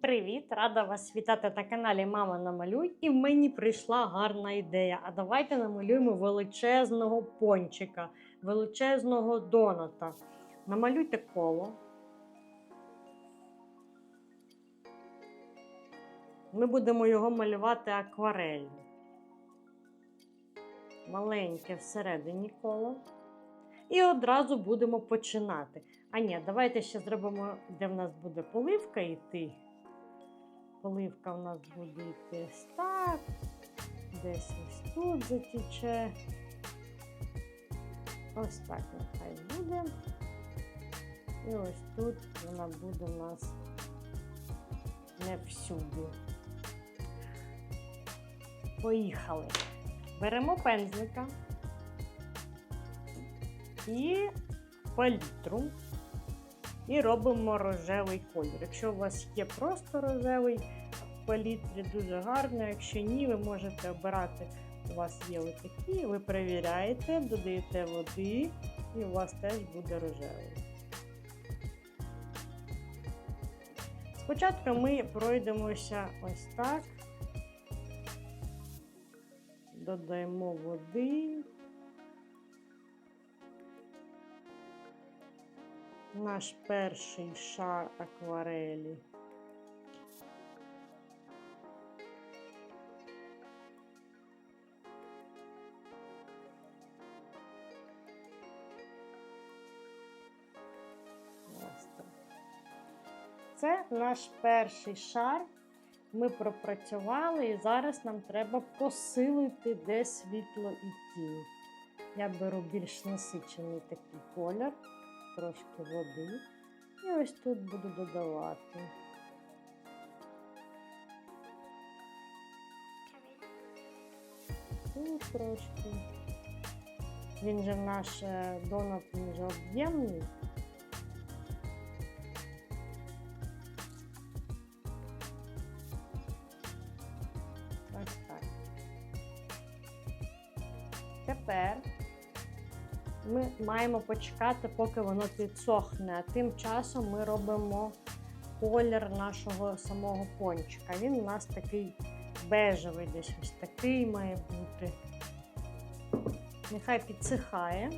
привіт! Рада вас вітати на каналі Мама Намалюй. І мені прийшла гарна ідея. А давайте намалюємо величезного пончика, величезного доната. Намалюйте коло. Ми будемо його малювати акварелью. Маленьке всередині коло. І одразу будемо починати. А ні, давайте ще зробимо, де в нас буде поливка йти. Поливка в нас буде йти ось так. Десь ось тут затіче. Ось так нехай буде. І ось тут вона буде у нас не всюди. Поїхали. Беремо пензлика і палітру і робимо рожевий колір. Якщо у вас є просто рожевий в палітрі, дуже гарно. Якщо ні, ви можете обирати. У вас є отакі, ви перевіряєте, додаєте води, і у вас теж буде рожевий. Спочатку ми пройдемося ось так, додаємо води. Наш перший шар акварелі. Це наш перший шар. Ми пропрацювали, і зараз нам треба посилити, де світло і тінь. Я беру більш насичений такий колір трошки води. І ось тут буду додавати. Тут трошки. Він же наш е, донат він же об'ємний. Ось так. Тепер ми маємо почекати, поки воно підсохне. А тим часом ми робимо колір нашого самого пончика. Він у нас такий бежевий, десь ось такий має бути. Нехай підсихає.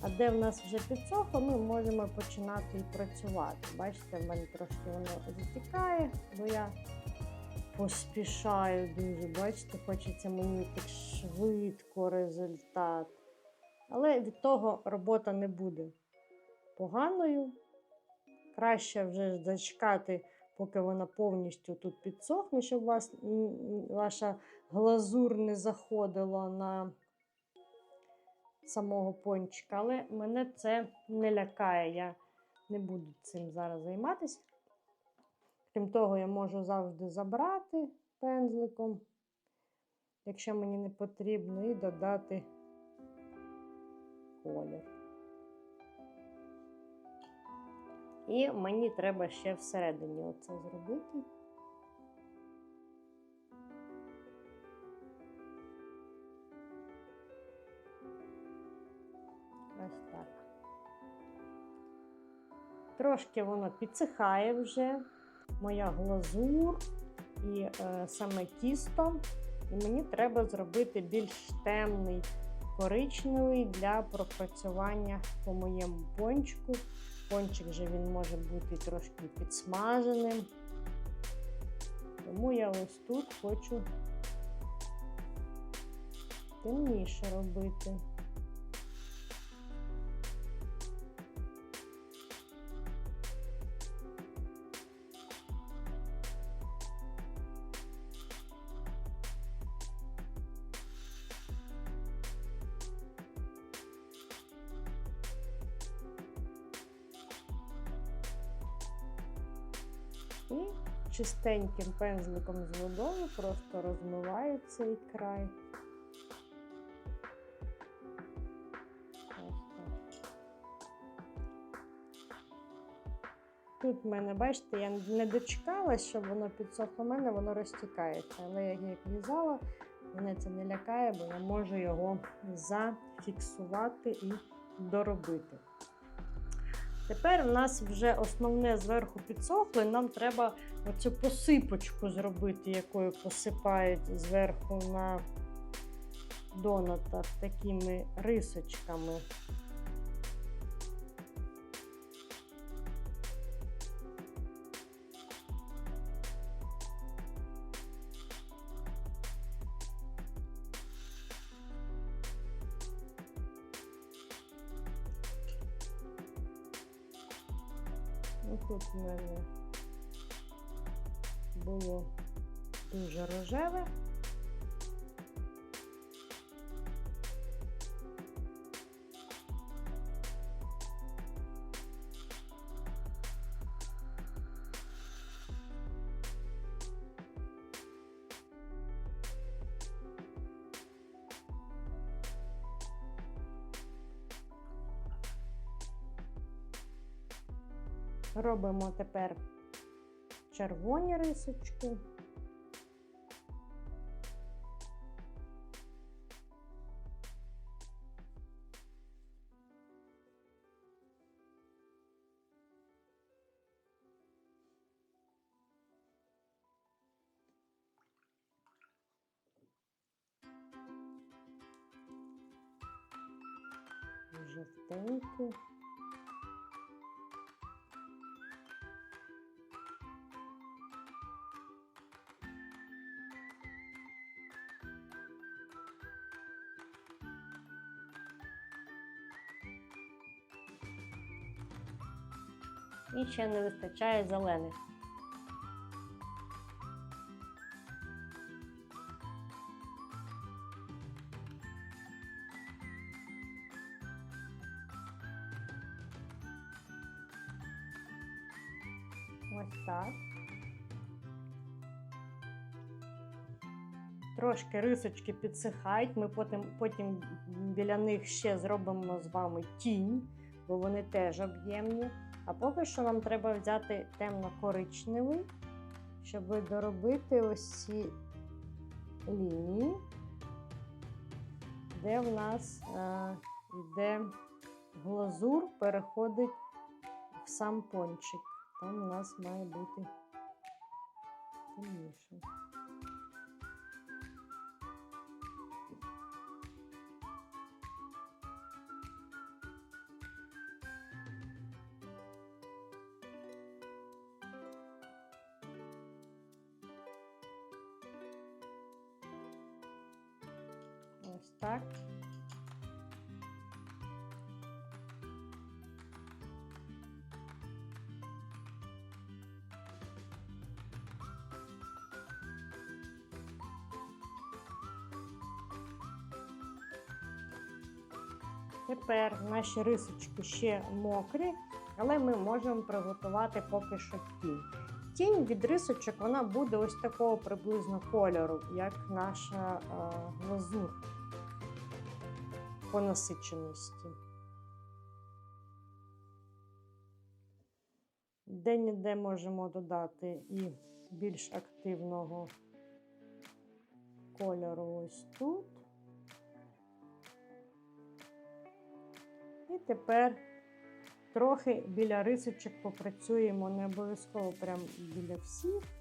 А де в нас вже підсохло, ми можемо починати і працювати. Бачите, в мене трошки воно затікає, бо я поспішаю дуже. Бачите, хочеться мені так швидко результат. Але від того робота не буде поганою. Краще вже зачекати, поки вона повністю тут підсохне, щоб вас, ваша глазур не заходила на самого пончика. Але мене це не лякає. Я не буду цим зараз займатися. Крім того, я можу завжди забрати пензликом, якщо мені не потрібно, і додати колір. І мені треба ще всередині оце зробити. Ось так. Трошки воно підсихає вже, моя глазур і е, саме тісто. І мені треба зробити більш темний коричневий для пропрацювання по моєму пончику. Пончик же він може бути трошки підсмаженим. Тому я ось тут хочу темніше робити. І чистеньким пензликом з водою просто розмиваю цей край. Тут в мене, бачите, я не дочекалась, щоб воно підсохло в мене, воно розтікається. Але як я в'язала, мене це не лякає, бо я можу його зафіксувати і доробити. Тепер у нас вже основне зверху підсохло, і нам треба оцю посипочку зробити, якою посипають зверху на донатах такими рисочками. Ну, тут в мене було дуже рожеве. Робимо тепер червоні рисочки. Жовтенькі. І ще не вистачає зелених. Ось так. Трошки рисочки підсихають, ми потім, потім біля них ще зробимо з вами тінь, бо вони теж об'ємні. А поки що нам треба взяти темно-коричневий, щоб доробити ось ці лінії, де в нас е, йде глазур, переходить в сам пончик. Там у нас має бути темніше. Ось так. Тепер наші рисочки ще мокрі, але ми можемо приготувати поки що тінь. Тінь від рисочок вона буде ось такого приблизно кольору, як наша е, глазур по насиченості. Де-ніде можемо додати і більш активного кольору ось тут. І тепер трохи біля рисочок попрацюємо, не обов'язково прямо біля всіх.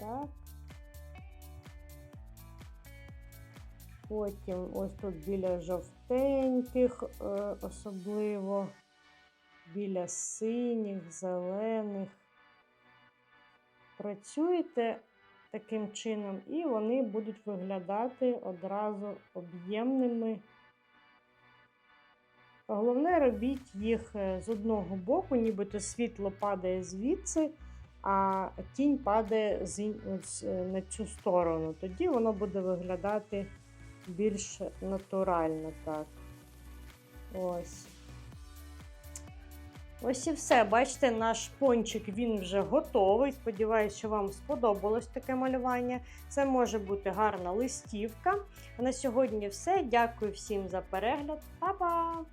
Так. Потім ось тут біля жовтеньких, е, особливо біля синіх, зелених. Працюєте таким чином, і вони будуть виглядати одразу об'ємними. Головне, робіть їх е, з одного боку, нібито світло падає звідси, а тінь падає е, на цю сторону. Тоді воно буде виглядати більш натурально так. Ось. Ось і все. Бачите, наш пончик він вже готовий. Сподіваюсь, що вам сподобалось таке малювання. Це може бути гарна листівка. А на сьогодні все. Дякую всім за перегляд. Па-па!